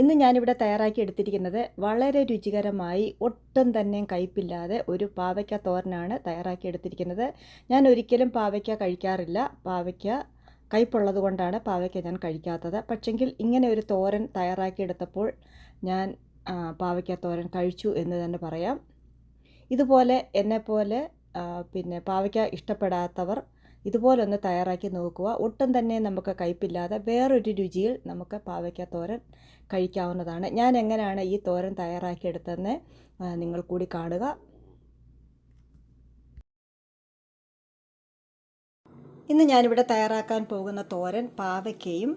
ഇന്ന് ഞാനിവിടെ തയ്യാറാക്കി എടുത്തിരിക്കുന്നത് വളരെ രുചികരമായി ഒട്ടും തന്നെ കയ്പില്ലാതെ ഒരു പാവയ്ക്ക തോരനാണ് തയ്യാറാക്കി എടുത്തിരിക്കുന്നത്. ഞാൻ ഒരിക്കലും പാവയ്ക്ക കഴിക്കാറില്ല. പാവയ്ക്ക കയ്പുള്ളത് കൊണ്ടാണ് പാവയ്ക്ക ഞാൻ കഴിക്കാത്തത്. പക്ഷെങ്കിൽ ഇങ്ങനെ ഒരു തോരൻ തയ്യാറാക്കിയെടുത്തപ്പോൾ ഞാൻ പാവയ്ക്ക തോരൻ കഴിച്ചു എന്ന് തന്നെ പറയാം. ഇതുപോലെ എന്നെപ്പോലെ പിന്നെ പാവയ്ക്ക ഇഷ്ടപ്പെടാത്തവർ ഇതുപോലെ ഒന്ന് തയ്യാറാക്കി നോക്കുക. ഒട്ടും തന്നെ നമുക്ക് കയ്പില്ലാതെ വേറൊരു രുചിയിൽ നമുക്ക് പാവയ്ക്ക തോരൻ കഴിക്കാവുന്നതാണ്. ഞാൻ എങ്ങനെയാണ് ഈ തോരൻ തയ്യാറാക്കിയെടുത്തതെന്ന് നിങ്ങൾ കൂടി കാണുക. ഇന്ന് ഞാനിവിടെ തയ്യാറാക്കാൻ പോകുന്ന തോരൻ പാവയ്ക്കയും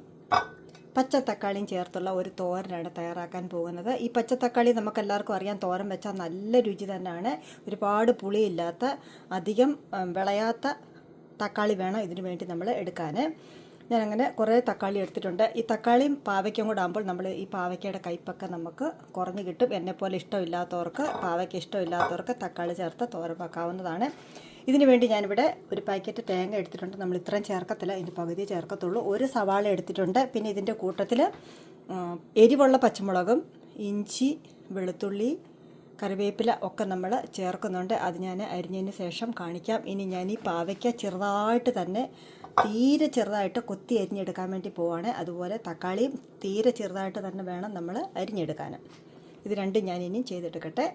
പച്ചത്തക്കാളിയും ചേർത്തുള്ള ഒരു തോരനാണ് തയ്യാറാക്കാൻ പോകുന്നത്. ഈ പച്ചത്തക്കാളി നമുക്കെല്ലാവർക്കും അറിയാം തോരൻ വെച്ചാൽ നല്ല രുചി തന്നെയാണ്. ഒരുപാട് പുളിയില്ലാത്ത അധികം വിളയാത്ത തക്കാളി വേണം ഇതിനു വേണ്ടി നമ്മൾ എടുക്കാൻ ഞാനങ്ങനെ കുറേ തക്കാളി എടുത്തിട്ടുണ്ട്. ഈ തക്കാളിയും പാവയ്ക്കും കൂടെ ആകുമ്പോൾ നമ്മൾ ഈ പാവയ്ക്കയുടെ കയ്പൊക്കെ നമുക്ക് കുറഞ്ഞ് കിട്ടും. എന്നെപ്പോലെ ഇഷ്ടമില്ലാത്തവർക്ക് പാവയ്ക്ക ഇഷ്ടമില്ലാത്തവർക്ക് തക്കാളി ചേർത്ത് തോരൻ ഇതിനു വേണ്ടി ഞാനിവിടെ ഒരു പാക്കറ്റ് തേങ്ങ എടുത്തിട്ടുണ്ട്. നമ്മൾ ഇത്രയും ചേർക്കത്തില്ല ഇതിന്റെ പകുതി ചേർക്കത്തുള്ളൂ. ഒരു സവാള എടുത്തിട്ടുണ്ട്. പിന്നെ ഇതിന്റെ കൂട്ടത്തിൽ എരിവുള്ള പച്ചമുളകും ഇഞ്ചി വെളുത്തുള്ളി കറിവേപ്പില ഒക്കെ നമ്മൾ ചേർക്കുന്നുണ്ട്. അത് ഞാൻ അരിഞ്ഞതിന് ശേഷം കാണിക്കാം. ഇനി ഞാൻ ഈ പാവയ്ക്ക ചെറുതായിട്ട് തന്നെ തീരെ ചെറുതായിട്ട് കൊത്തി അരിഞ്ഞെടുക്കാൻ വേണ്ടി പോവാണ്. അതുപോലെ തക്കാളിയും തീരെ ചെറുതായിട്ട് തന്നെ വേണം നമ്മൾ അരിഞ്ഞെടുക്കാൻ ഇത് രണ്ടും ഇനിയും ചെയ്തെടുക്കട്ടെ.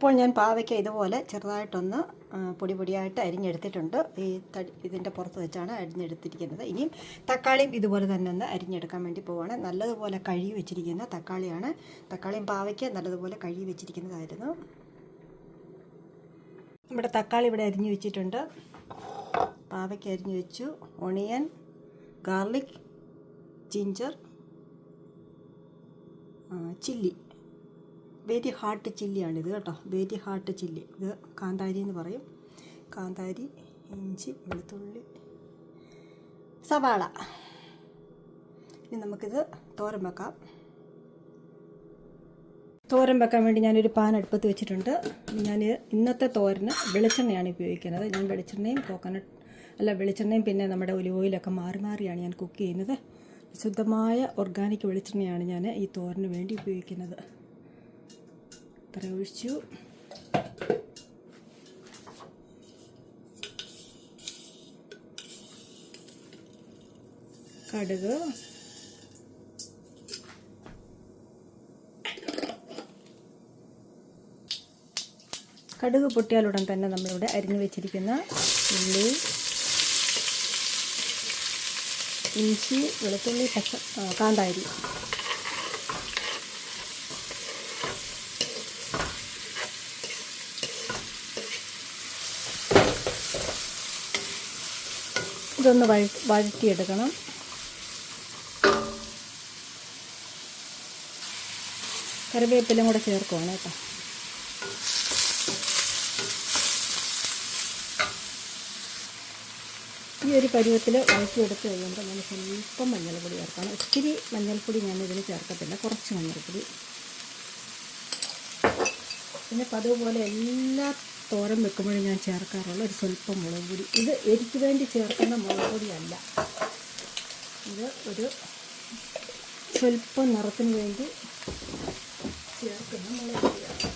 ഇപ്പോൾ ഞാൻ പാവയ്ക്ക ഇതുപോലെ ചെറുതായിട്ടൊന്ന് പൊടി പൊടിയായിട്ട് അരിഞ്ഞെടുത്തിട്ടുണ്ട്. ഈ തടി ഇതിന്റെ പുറത്ത് വെച്ചാണ് അരിഞ്ഞെടുത്തിരിക്കുന്നത്. ഇനിയും തക്കാളിയും ഇതുപോലെ തന്നെ ഒന്ന് അരിഞ്ഞെടുക്കാൻ വേണ്ടി പോവാണ്. നല്ലതുപോലെ കഴുകി വെച്ചിരിക്കുന്ന തക്കാളിയാണ്. തക്കാളിയും പാവയ്ക്ക നല്ലതുപോലെ കഴുകി വെച്ചിരിക്കുന്നതായിരുന്നു. നമ്മുടെ തക്കാളി ഇവിടെ അരിഞ്ഞു വെച്ചിട്ടുണ്ട്. പാവയ്ക്ക അരിഞ്ഞു വെച്ചു. Onion garlic ginger chilli. Very hot ചില്ലിയാണിത് കേട്ടോ. വെരി ഹാർട്ട് ചില്ലി ഇത് കാന്താരി എന്ന് പറയും. കാന്താരി ഇഞ്ചി വെളുത്തുള്ളി സവാള. ഇനി നമുക്കിത് തോരൻ വെക്കാം. തോരൻ വെക്കാൻ വേണ്ടി ഞാനൊരു പാൻ അടുപ്പത്ത് വെച്ചിട്ടുണ്ട്. ഞാൻ ഇന്നത്തെ തോരന് വെളിച്ചെണ്ണയാണ് ഉപയോഗിക്കുന്നത്. ഞാൻ വെളിച്ചെണ്ണയും കോക്കനട്ട് അല്ല വെളിച്ചെണ്ണയും പിന്നെ നമ്മുടെ ഒലിവ് ഓയിലൊക്കെ മാറി മാറിയാണ് ഞാൻ കുക്ക് ചെയ്യുന്നത്. ശുദ്ധമായ ഓർഗാനിക് വെളിച്ചെണ്ണയാണ് ഞാൻ ഈ തോരന് വേണ്ടി ഉപയോഗിക്കുന്നത്. ഇത്ര ഒഴിച്ചു കടുക്. കടുക് പൊട്ടിയാലുടൻ തന്നെ നമ്മളിവിടെ അരിഞ്ഞു വെച്ചിരിക്കുന്ന ഉള്ളി ഇഞ്ചി വെളുത്തുള്ളി പച്ച കാന്താരി ഇതൊന്ന് വഴ വഴറ്റിയെടുക്കണം. കറിവേപ്പിലും കൂടെ ചേർക്കുവാണ് കേട്ടോ. ഈ ഒരു പരുവത്തിൽ വഴറ്റിയെടുത്ത് കഴിയുമ്പോൾ നമ്മൾ സ്വല്പം മഞ്ഞൾപ്പൊടി ചേർക്കണം. ഒത്തിരി മഞ്ഞൾപ്പൊടി ഞാൻ ഇതിന് ചേർക്കത്തില്ല. കുറച്ച് മഞ്ഞൾപ്പൊടി പിന്നെ അതുപോലെ പോലെ എല്ലാ തോരൻ വെക്കുമ്പോഴും ഞാൻ ചേർക്കാറുള്ള ഒരു സ്വല്പം മുളക് പൊടി. ഇത് എനിക്ക് വേണ്ടി ചേർക്കുന്ന മുളക് പൊടിയല്ല. ഇത് ഒരു സ്വല്പം നിറത്തിന് വേണ്ടി ചേർക്കുന്ന മുളക് പൊടിയാണ്.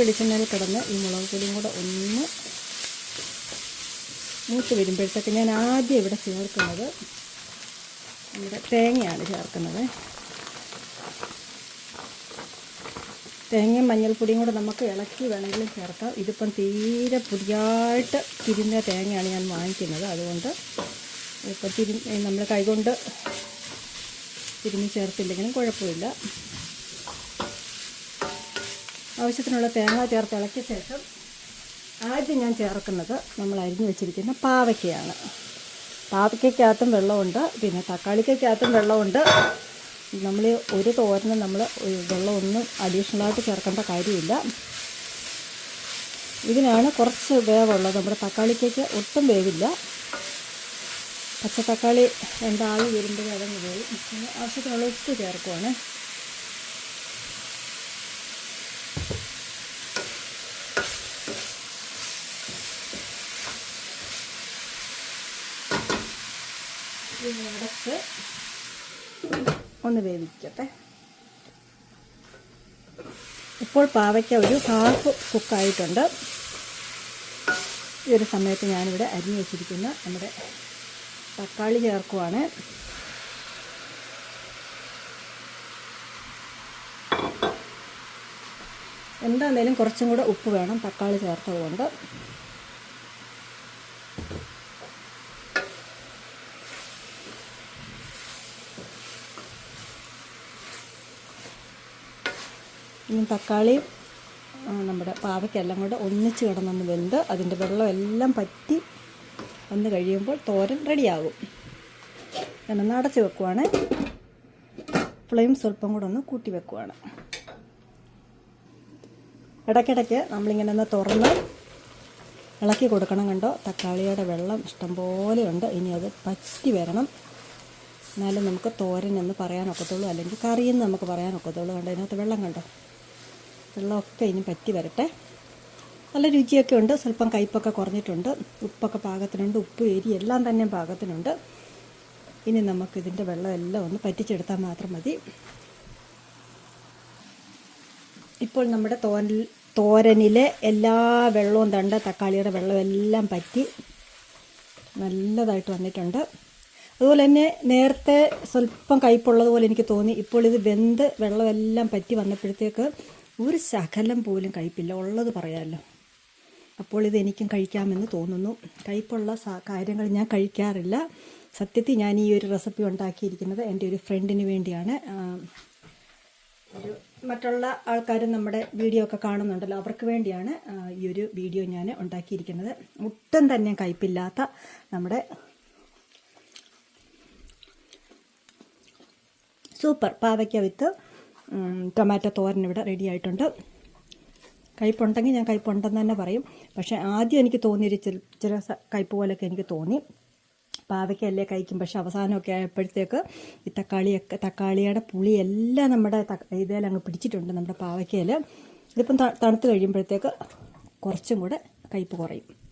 വെളിച്ചെണ്ണയിൽ കിടന്ന് ഈ മുളക് പൊടിയും കൂടെ ഒന്ന് മൂത്ത് വരുമ്പോഴത്തേക്ക് ഞാൻ ആദ്യം ഇവിടെ ചേർക്കുന്നത് നമ്മുടെ തേങ്ങയാണ് ചേർക്കുന്നത്. തേങ്ങയും മഞ്ഞൾപ്പൊടിയും കൂടെ നമുക്ക് ഇളക്കി വേണമെങ്കിലും ചേർക്കാം. ഇതിപ്പം തീരെ പുതിയായിട്ട് തിരിഞ്ഞ തേങ്ങയാണ് ഞാൻ വാങ്ങിക്കുന്നത്. അതുകൊണ്ട് ഇപ്പം തിരി നമ്മൾ കൈകൊണ്ട് തിരിഞ്ഞ് ചേർത്തില്ലെങ്കിലും കുഴപ്പമില്ല. ആവശ്യത്തിനുള്ള തേങ്ങ ചേർത്ത് ഇളക്കിയ ശേഷം ആദ്യം ഞാൻ ചേർക്കുന്നത് നമ്മൾ അരിഞ്ഞു വെച്ചിരിക്കുന്ന പാവയ്ക്കയാണ്. പാവയ്ക്കകത്തും വെള്ളമുണ്ട്. പിന്നെ തക്കാളിക്കകത്തും വെള്ളമുണ്ട്. നമ്മൾ ഒരു തോരനും നമ്മൾ വെള്ളമൊന്നും അഡീഷണലായിട്ട് ചേർക്കേണ്ട കാര്യമില്ല. ഇതിനാണ് കുറച്ച് വേവുള്ളത്. നമ്മുടെ തക്കാളിക്കൊക്കെ ഒട്ടും വേവില്ല. പച്ച തക്കാളി രണ്ടാളി വരുമ്പോഴേ അതങ്ങ് വേവും. ആവശ്യത്തിനുള്ള ഉപ്പ് ചേർക്കുവാണ്. അടച്ച് ഒന്ന് വേവിക്കട്ടെ. ഇപ്പോൾ പാവയ്ക്ക ഒരു ഹാഫ് കുക്കായിട്ടുണ്ട് ഈ ഒരു സമയത്ത് ഞാനിവിടെ അരിഞ്ഞു വെച്ചിരിക്കുന്ന നമ്മുടെ തക്കാളി ചേർക്കുവാണ്. എന്താണേലും കുറച്ചും കൂടെ ഉപ്പ് വേണം തക്കാളി ചേർത്തതുകൊണ്ട്. ഇനി തക്കാളിയും നമ്മുടെ പാവയ്ക്കെല്ലാം കൂടെ ഒന്നിച്ച് കിടന്നൊന്ന് വെന്ത് അതിന്റെ വെള്ളം എല്ലാം പറ്റി വന്ന് കഴിയുമ്പോൾ തോരൻ റെഡിയാകും. ഞാനൊന്ന് അടച്ച് വെക്കുവാണ്. ഫ്ലെയിം സ്വല്പം കൂടെ ഒന്ന് കൂട്ടി വെക്കുവാണ്. ഇടയ്ക്കിടയ്ക്ക് നമ്മളിങ്ങനെ ഒന്ന് തുറന്ന് ഇളക്കി കൊടുക്കണം കണ്ടോ? തക്കാളിയുടെ വെള്ളം ഇഷ്ടംപോലെ ഉണ്ട്. ഇനി അത് പറ്റി വരണം. എന്നാലും നമുക്ക് തോരൻ എന്ന് പറയാനൊക്കത്തുള്ളൂ. അല്ലെങ്കിൽ കറിയെന്ന് നമുക്ക് പറയാനൊക്കത്തുള്ളൂ. കണ്ടോ? ഇതിനകത്ത് വെള്ളം കണ്ടോ? വെള്ളമൊക്കെ ഇനി പറ്റി വരട്ടെ. നല്ല രുചിയൊക്കെ ഉണ്ട്. സ്വല്പം കയ്പൊക്കെ കുറഞ്ഞിട്ടുണ്ട്. ഉപ്പൊക്കെ പാകത്തിനുണ്ട്. ഉപ്പ് എരി എല്ലാം തന്നെ പാകത്തിനുണ്ട്. ഇനി നമുക്കിതിന്റെ വെള്ളം എല്ലാം ഒന്ന് പറ്റിച്ചെടുത്താൽ മാത്രം മതി. ഇപ്പോൾ നമ്മുടെ തോരനിൽ തോരനിലെ എല്ലാ വെള്ളവും തണ്ട തക്കാളിയുടെ വെള്ളം എല്ലാം പറ്റി നല്ലതായിട്ട് വന്നിട്ടുണ്ട്. അതുപോലെ തന്നെ നേരത്തെ സ്വല്പം കയ്പുള്ളതുപോലെ എനിക്ക് തോന്നി. ഇപ്പോൾ ഇത് വെന്ത് വെള്ളമെല്ലാം പറ്റി വന്നപ്പോഴത്തേക്ക് ഒരു ശകലം പോലും കയ്പില്ല. ഉള്ളത് പറയാമല്ലോ അപ്പോൾ ഇത് എനിക്കും കഴിക്കാമെന്ന് തോന്നുന്നു. കയ്പുള്ള കാര്യങ്ങൾ ഞാൻ കഴിക്കാറില്ല. സത്യത്തിൽ ഞാൻ ഈ ഒരു റെസിപ്പി ഉണ്ടാക്കിയിരിക്കുന്നത് എന്റെ ഒരു ഫ്രണ്ടിന് വേണ്ടിയാണ്. ഒരു മറ്റുള്ള ആൾക്കാരും നമ്മുടെ വീഡിയോ ഒക്കെ കാണുന്നുണ്ടല്ലോ. അവർക്ക് വേണ്ടിയാണ് ഈ ഒരു വീഡിയോ ഞാൻ ഉണ്ടാക്കിയിരിക്കുന്നത്. ഒട്ടും തന്നെ കയ്പില്ലാത്ത നമ്മുടെ സൂപ്പർ പാവയ്ക്ക വിത്ത് ടൊമാറ്റോ തോരൻ ഇവിടെ റെഡി ആയിട്ടുണ്ട്. കയ്പുണ്ടെങ്കിൽ ഞാൻ കയ്പുണ്ടെന്ന് തന്നെ പറയും. പക്ഷേ ആദ്യം എനിക്ക് തോന്നിയൊരു ചില ചില കയ്പ് പോലെയൊക്കെ എനിക്ക് തോന്നി. പാവയ്ക്കല്ലേ കഴിക്കും. പക്ഷെ അവസാനമൊക്കെ ആയപ്പോഴത്തേക്ക് ഈ തക്കാളിയൊക്കെ തക്കാളിയുടെ പുളിയെല്ലാം നമ്മുടെ ത- അങ്ങ് പിടിച്ചിട്ടുണ്ട് നമ്മുടെ പാവയ്ക്കയിൽ ഇതിപ്പം തണുത്ത് കഴിയുമ്പോഴത്തേക്ക് കുറച്ചും കൂടെ കയ്പ് കുറയും.